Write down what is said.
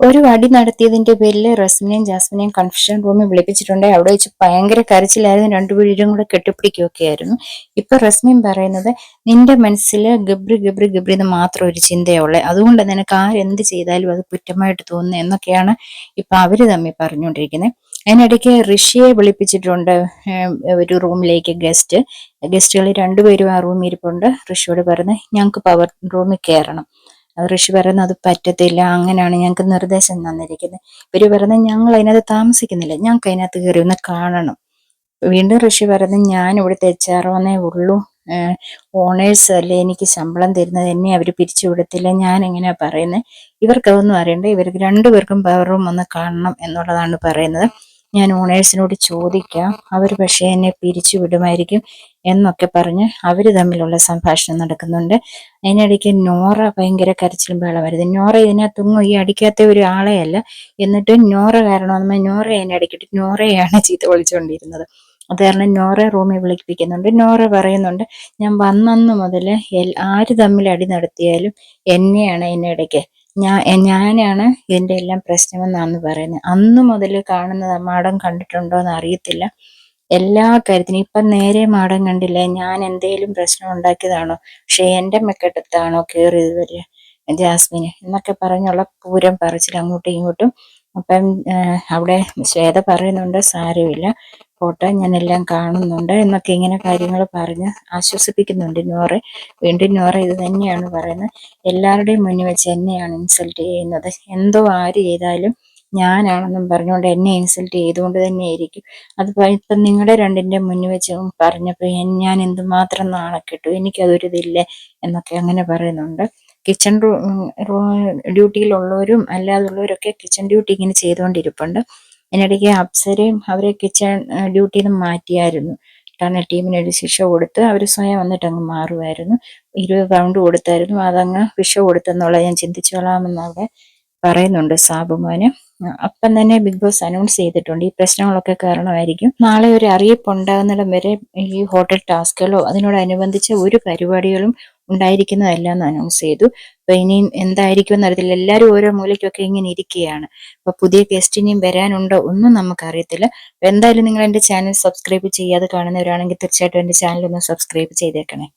ഒരു അടി നടത്തിയതിന്റെ പേരിൽ റസ്മിനെയും ജാസ്മിനെയും കൺഫ്യൂഷൻ റൂമിൽ വിളിപ്പിച്ചിട്ടുണ്ട് അവിടെ വെച്ച് ഭയങ്കര കരച്ചിലായിരുന്നു. രണ്ടുപേരും കൂടെ കെട്ടിപ്പിടിക്കുകയൊക്കെ ആയിരുന്നു. ഇപ്പൊ റസ്മിൻ പറയുന്നത് നിന്റെ മനസ്സിൽ ഗബ്രി ഗബ്രി ഗബ്രി എന്ന് മാത്രം ഒരു ചിന്തയുള്ളേ അതുകൊണ്ട് നിനക്ക് ആരെന്ത് ചെയ്താലും അത് കുറ്റമായിട്ട് തോന്നുന്നു എന്നൊക്കെയാണ് ഇപ്പൊ അവർ തമ്മിൽ പറഞ്ഞുകൊണ്ടിരിക്കുന്നത്. അതിനിടയ്ക്ക് ഋഷിയെ വിളിപ്പിച്ചിട്ടുണ്ട് ഒരു റൂമിലേക്ക് ഗസ്റ്റ്. ഗസ്റ്റുകൾ രണ്ടുപേരും ആ റൂമിൽ ഇരിപ്പുണ്ട്. ഋഷിയോട് പറഞ്ഞ് ഞങ്ങൾക്ക് പവർ റൂമിൽ കയറണം ഋഷി പറയുന്നത് അത് പറ്റത്തില്ല അങ്ങനെയാണ് ഞങ്ങൾക്ക് നിർദ്ദേശം തന്നിരിക്കുന്നത്. ഇവർ പറയുന്നത് ഞങ്ങൾ അതിനകത്ത് താമസിക്കുന്നില്ല ഞങ്ങൾക്ക് അതിനകത്ത് കയറി ഒന്ന് കാണണം. വീണ്ടും ഋഷി പറയുന്നത് ഞാൻ ഇവിടെ എച്ച് ഉള്ളൂ ഓണേഴ്സ് അല്ലേ എനിക്ക് ശമ്പളം തരുന്നത് എന്നെ അവർ പിരിച്ചു വിടത്തില്ല ഞാൻ എങ്ങനെയാ പറയുന്നത്? ഇവർക്കതൊന്നും അറിയണ്ട ഇവർക്ക് രണ്ടുപേർക്കും പവർ റൂം ഒന്ന് കാണണം എന്നുള്ളതാണ് പറയുന്നത്. ഞാൻ ഓണേഴ്സിനോട് ചോദിക്കാം. അവർ പക്ഷേ എന്നെ പിരിച്ചു വിടുമായിരിക്കും എന്നൊക്കെ പറഞ്ഞ് അവർ തമ്മിലുള്ള സംഭാഷണം നടക്കുന്നുണ്ട്. അതിനിടയ്ക്ക് നോറ ഭയങ്കര കരച്ചിലും ബഹളമായിരുന്നു നോറ ഇതിനകത്തൊന്നും ഈ അടിക്കാത്ത ഒരു ആളെയല്ല എന്നിട്ട് നോറ കാരണം നോറ എന്നെ അടിക്കിട്ട് നോറയാണ് ചീത്ത വിളിച്ചുകൊണ്ടിരുന്നത്. അത് കാരണം നോറ റൂമിൽ വിളിപ്പിക്കുന്നുണ്ട്. നോറ പറയുന്നുണ്ട് ഞാൻ വന്നന്ന് മുതൽ ആര് തമ്മിൽ അടി നടത്തിയാലും എന്നെയാണ് ഇതിനിടയ്ക്ക് ഞാൻ ഞാനാണ് ഇതിന്റെ എല്ലാം പ്രശ്നമെന്നാണ് പറയുന്നത്. അന്ന് മുതൽ കാണുന്നത് മാടം കണ്ടിട്ടുണ്ടോ എന്ന് അറിയത്തില്ല. എല്ലാ കാര്യത്തിനും ഇപ്പം നേരെ മാടം കണ്ടില്ല. ഞാൻ എന്തേലും പ്രശ്നം ഉണ്ടാക്കിയതാണോ? പക്ഷെ എന്റെ മെക്കെട്ടത്താണോ കയറിയത് വരിക ജാസ്മിന് എന്നൊക്കെ പറഞ്ഞുള്ള പൂരം പറച്ചിൽ അങ്ങോട്ടും ഇങ്ങോട്ടും. അപ്പം അവിടെ ശ്വേത പറയുന്നുണ്ട് സാരമില്ല. പോട്ടെ ഞാൻ എല്ലാം കാണുന്നുണ്ട് എന്നൊക്കെ ഇങ്ങനെ കാര്യങ്ങൾ പറഞ്ഞ് ആശ്വസിപ്പിക്കുന്നുണ്ട് നോറെ വീണ്ടും നോറെ ഇത് തന്നെയാണ് പറയുന്നത്. എല്ലാവരുടെയും മുന്നിൽ വെച്ച് എന്നെയാണ് ഇൻസൾട്ട് ചെയ്യുന്നത്. എന്തോ ആര് ചെയ്താലും ഞാനാണെന്നും പറഞ്ഞുകൊണ്ട് എന്നെ ഇൻസൾട്ട് ചെയ്തുകൊണ്ട് തന്നെയായിരിക്കും. അത് ഇപ്പം നിങ്ങളുടെ രണ്ടിന്റെ മുന്നിൽ വെച്ച് പറഞ്ഞപ്പോൾ ഞാൻ എന്തുമാത്രം നാണക്കെട്ടു എനിക്കതൊരിതില്ലേ എന്നൊക്കെ അങ്ങനെ പറയുന്നുണ്ട്. കിച്ചൺ ഡ്യൂട്ടിയിലുള്ളവരും അല്ലാതുള്ളവരൊക്കെ കിച്ചൺ ഡ്യൂട്ടി ഇങ്ങനെ ചെയ്തുകൊണ്ടിരിപ്പുണ്ട്. അതിനിടയ്ക്ക് അപ്സരയും അവരെ കിച്ചൺ ഡ്യൂട്ടിയിൽ നിന്ന് മാറ്റിയായിരുന്നു. കാരണം ടീമിനൊരു ശിക്ഷ കൊടുത്ത് അവർ സ്വയം വന്നിട്ട് അങ്ങ് മാറുമായിരുന്നു. ഇരുപത് പൗണ്ട് കൊടുത്തായിരുന്നു അതങ്ങ് വിഷ കൊടുത്തെന്നുള്ള ഞാൻ ചിന്തിച്ചോളാമെന്ന് അവിടെ പറയുന്നുണ്ട് സാബുമോന് അപ്പം തന്നെ ബിഗ് ബോസ് അനൗൺസ് ചെയ്തിട്ടുണ്ട്. ഈ പ്രശ്നങ്ങളൊക്കെ കാരണമായിരിക്കും. നാളെ ഒരു അറിയിപ്പ് ഉണ്ടാകുന്നിടം വരെ ഈ ഹോട്ടൽ ടാസ്കുകളോ അതിനോടനുബന്ധിച്ച ഒരു പരിപാടികളും ഉണ്ടായിരിക്കുന്നതല്ല എന്ന് അനൗൺസ് ചെയ്തു. അപ്പൊ ഇനിയും എന്തായിരിക്കും എന്നറിയത്തില്ല എല്ലാവരും ഓരോ മൂലയ്ക്കൊക്കെ ഇങ്ങനെ ഇരിക്കുകയാണ്. അപ്പൊ പുതിയ ഗസ്റ്റ് ഇനിയും വരാനുണ്ടോ ഒന്നും നമുക്കറിയത്തില്ല. എന്തായാലും നിങ്ങൾ എന്റെ ചാനൽ സബ്സ്ക്രൈബ് ചെയ്യാതെ കാണുന്നവരാണെങ്കിൽ തീർച്ചയായിട്ടും എന്റെ ചാനൽ ഒന്ന് സബ്സ്ക്രൈബ് ചെയ്തേക്കണേ.